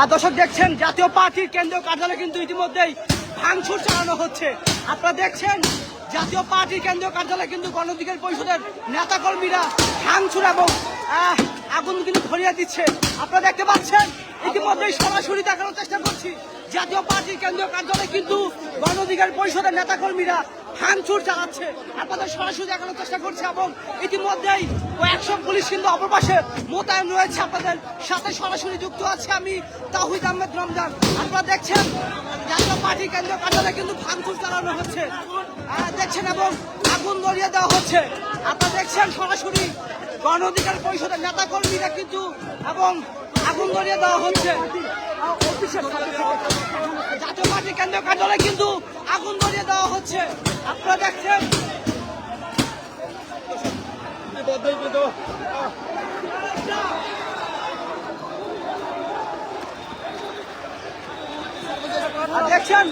আর দর্শক দেখছেন, জাতীয় পার্টির কেন্দ্রীয় কার্যালয়ে কিন্তু ইতিমধ্যেই ভাঙচুর চালানো হচ্ছে। আপনারা দেখছেন, জাতীয় পার্টির কেন্দ্রীয় কার্যালয়ে কিন্তু গণধিকার পরিষদের নেতাকর্মীরা ভাঙচুর এবং আগুন কিন্তু ধরিয়ে দিচ্ছে। আপনারা দেখতে পাচ্ছেন, ইতিমধ্যেই সরাসরি দেখানোর চেষ্টা করছি, জাতীয় পার্টির কেন্দ্রীয় কার্যালয়ে কিন্তু গণধিকার পরিষদের নেতাকর্মীরা ভাঙচুর চালাচ্ছে আপনাদের সরাসরি দেখানোর চেষ্টা করছে এবং ইতিমধ্যেই কয়েকশো পুলিশ কিন্তু অপর পাশে মোতায়েন রয়েছে আপনাদের সাথে সরাসরি যুক্ত আছে আমি তাহিদ আহমেদ রমজান। আপনারা দেখছেন জাতীয় পার্টি কেন্দ্রীয় কার্যালয়ে কিন্তু ভাঙচুর চালানো হচ্ছে। দেখছেন এবং আগুন ধরিয়ে দেওয়া হচ্ছে। আপনারা দেখছেন সরাসরি গণ অধিকার পরিষদের নেতা কর্মীরা কিন্তু এবং আগুন ধরিয়ে দেওয়া হচ্ছে। জাতীয় পার্টির কেন্দ্রীয় কার্যালয়ে কিন্তু আগুন ধরিয়ে দেওয়া হচ্ছে। আপনারা দেখছেন? দেখছেন?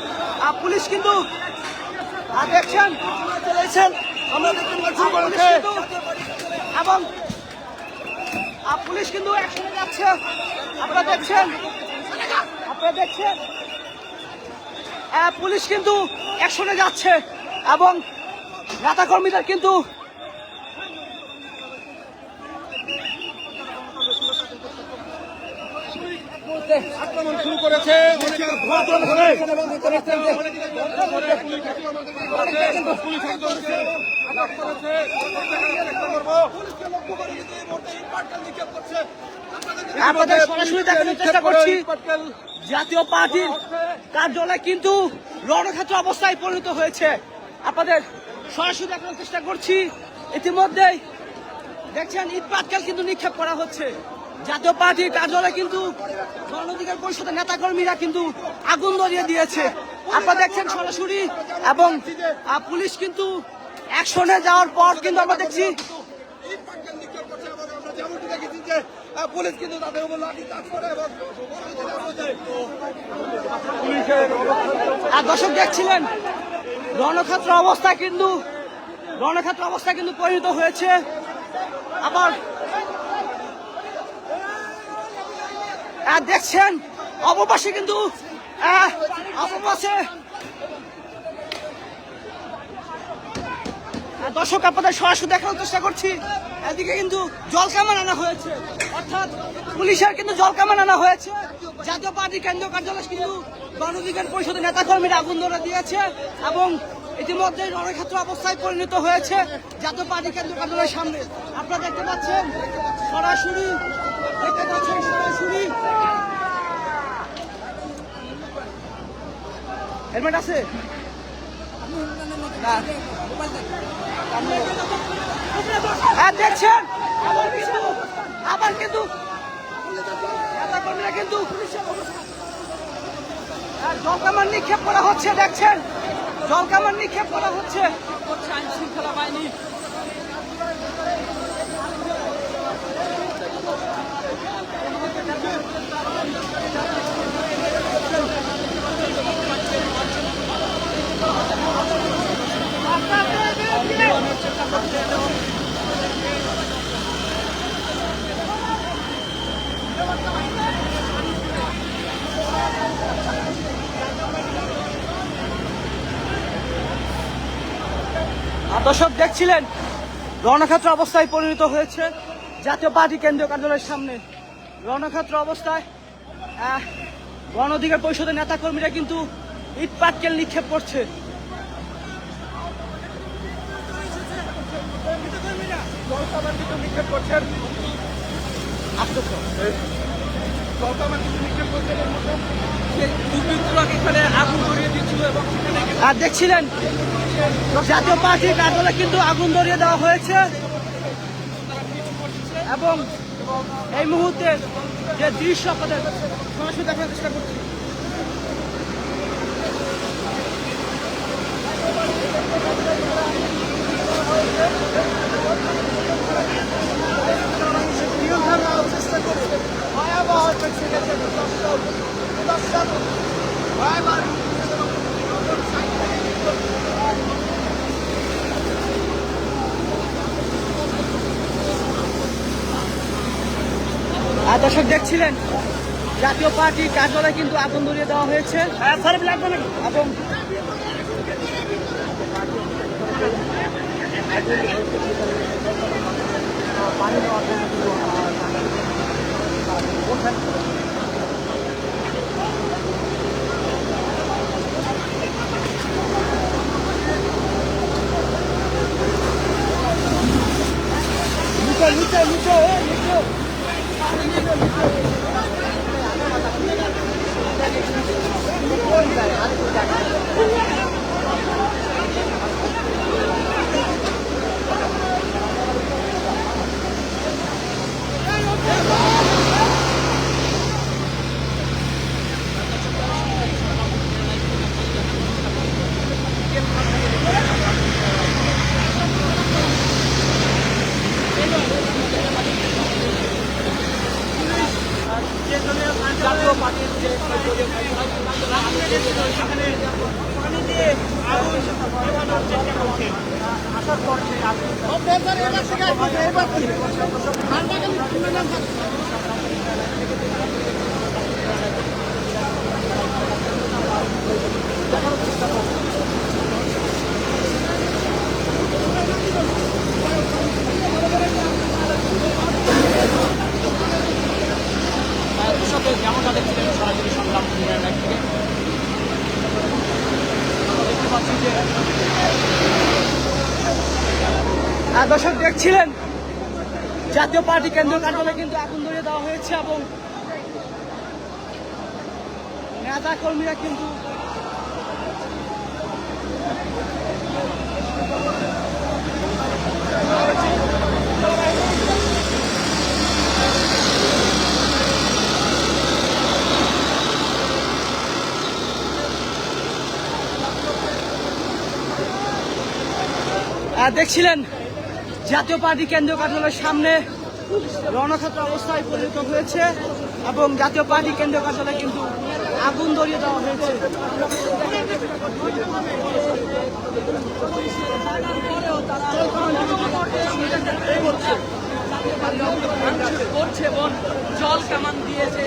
পুলিশ কিন্তু আর দেখছেন? চলেছেন আমরা দেখতে পাচ্ছি এবং আহ, পুলিশ কিন্তু একসঙ্গে যাচ্ছে। আপনারা দেখছেন? আপনারা দেখছেন? পুলিশ কিন্তু একসঙ্গে যাচ্ছে এবং নেতা কর্মীদের কিন্তু আক্রমণ শুরু করেছে। পুলিশ একজনকে আটক করেছে আপনাদের সরাসরি দেখানোর চেষ্টা করছি। জাতীয় পার্টির কার্যালয় কিন্তু রণক্ষেত্র অবস্থায় পরিণত হয়েছে। আপনাদের সরাসরি দেখানোর চেষ্টা করছি। ইতিমধ্যেই দেখছেন ইট পাটকেল কিন্তু নিক্ষেপ করা হচ্ছে। জাতীয় পার্টির কার্যালয়ে কিন্তু গণ অধিকার পরিষদের নেতাকর্মীরা কিন্তু আগুন ধরিয়ে দিয়েছে। আপনারা দেখছেন সরাসরি এবং পুলিশ কিন্তু অ্যাকশনে যাওয়ার পর কিন্তু আমরা দেখছি পুলিশ কিন্তু আর দর্শক দেখছিলেন, রণক্ষেত্র অবস্থা কিন্তু, রণক্ষেত্র অবস্থা কিন্তু পরিণত হয়েছে। আবার দেখছেন? অপপাশে কিন্তু দর্শক, আপনাদের সরাসরি দেখানোর চেষ্টা করছি। এদিকে কিন্তু জল কামান আনা হয়েছে। অর্থাৎ পুলিশের কিন্তু জল কামান আনা হয়েছে। জাতীয় পার্টি কেন্দ্রীয় কার্যালয় কিন্তু গণঅধিকার পরিষদের নেতাকর্মীরা আগুন ধরে দিয়েছে এবং ইতিমধ্যে রণক্ষেত্র অবস্থায় পরিণত হয়েছে জাতীয় পার্টি কেন্দ্রীয় কার্যালয়ের সামনে। আপনারা দেখতে পাচ্ছেন, সরাসরি হেলমেট আছে? হ্যাঁ দেখছেন? আবার কিন্তু। কিন্তু। জলকামান নিক্ষেপ করা হচ্ছে, দেখছেন? জলকামান নিক্ষেপ করা হচ্ছে করছে আইন শৃঙ্খলা বাহিনী আর দর্শক দেখছিলেন, রণক্ষেত্র অবস্থায় পরিণত হয়েছে। জাতীয় পার্টি কেন্দ্রীয় কার্যালয়ের সামনে রণক্ষেত্র অবস্থায়। গণ অধিকার পরিষদের নেতাকর্মীরা কিন্তু ইট পাটকেল নিক্ষেপ করছে। নিক্ষেপ করছেন আর দেখছিলেন জাতীয় পার্টি কার্যালয়ে কিন্তু আগুন ধরিয়ে দেওয়া হয়েছে। এবং এই মুহূর্তে যে দৃশ্য আপনাদের সরাসরি দেখার চেষ্টা করছি। আর দর্শক দেখছিলেন জাতীয় পার্টির কার্যালয় কিন্তু আগুন ধরিয়ে দেওয়া হয়েছে। এবং নিচে চেষ্টা করছে আসার পর সেই আগুন সাথে যেমনটা দেখছিলেন সরাসরি সংগ্রাম ইন্ডিয়ার লাইভ থেকে আমরা দেখতে পাচ্ছি যে আর দর্শক দেখছিলেন, জাতীয় পার্টি কেন্দ্রীয় কার্যালয়ে কিন্তু আগুন ধরিয়ে দেওয়া হয়েছে এবং নেতা কর্মীরা কিন্তু দেখছিলেন জাতীয় পার্টি কেন্দ্রীয় কার্যালয়ের সামনে রণক্ষেত্র অবস্থায় পরিণত হয়েছে এবং জাতীয় পার্টি কেন্দ্রীয় কার্যালয়ে কিন্তু আগুন ধরিয়ে দেওয়া হয়েছে। জল কামান দিয়েছে।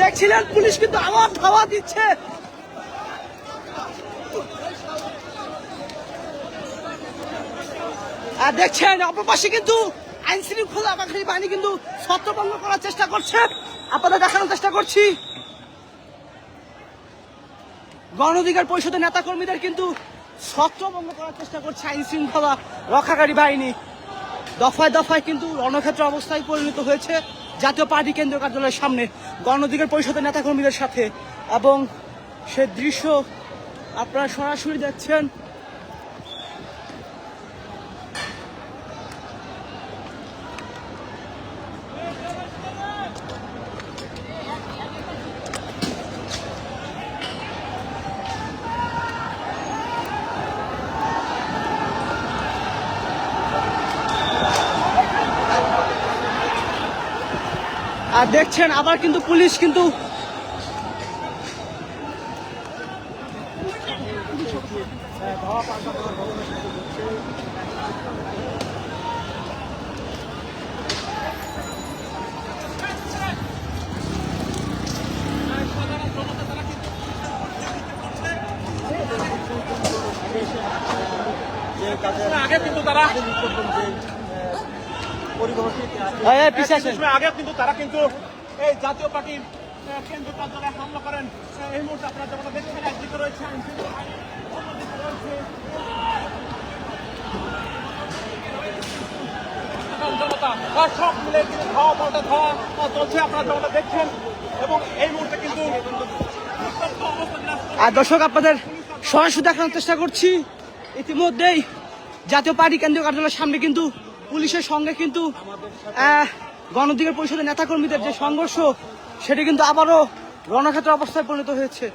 দেখছিলেন? পুলিশ কিন্তু আবার ধাওয়া দিচ্ছে। আর দেখছেন, অপরপাশে কিন্তু আইন শৃঙ্খলা বাহিনী বাহিনী কিন্তু ছত্রভঙ্গ করার চেষ্টা করছে। আপনাদের দেখানোর চেষ্টা করছি। গণ অধিকার পরিষদের নেতাকর্মীদের কিন্তু ছত্রভঙ্গ করার চেষ্টা করছে আইন শৃঙ্খলা রক্ষাকারী বাহিনী। দফায় দফায় কিন্তু রণক্ষেত্র অবস্থায় পরিণত হয়েছে। জাতীয় পার্টি কেন্দ্রীয় কার্যালয়ের সামনে গণধিকার পরিষদের নেতাকর্মীদের সাথে। এবং সে দৃশ্য আপনারা সরাসরি দেখছেন। আর দেখছেন আবার কিন্তু পুলিশ কিন্তু আগে কিন্তু তারা এই, এই, পিছে আসেন। সময় আগে কিন্তু তারা কিন্তু এই জাতীয় পার্টির আহ, কেন্দ্র কার্যালয়ে হামলা করেন। এই মুহূর্তে আপনারা যেমন দেখছেন একদিকে রয়েছে সব মিলে কিন্তু ধাওয়া পাল্টা ধাওয়া চলছে আপনারা যেমনটা দেখছেন। এবং এই মুহূর্তে কিন্তু। আর দর্শক আপনাদের সরাসরি দেখানোর চেষ্টা করছি। ইতিমধ্যেই জাতীয় পার্টি কেন্দ্রীয় কার্যালয়ের সামনে কিন্তু পুলিশের সঙ্গে কিন্তু আহ, গণ অধিকার পরিষদের নেতাকর্মীদের যে সংঘর্ষ সেটি কিন্তু আবারও রণক্ষেত্র অবস্থায় পরিণত হয়েছে।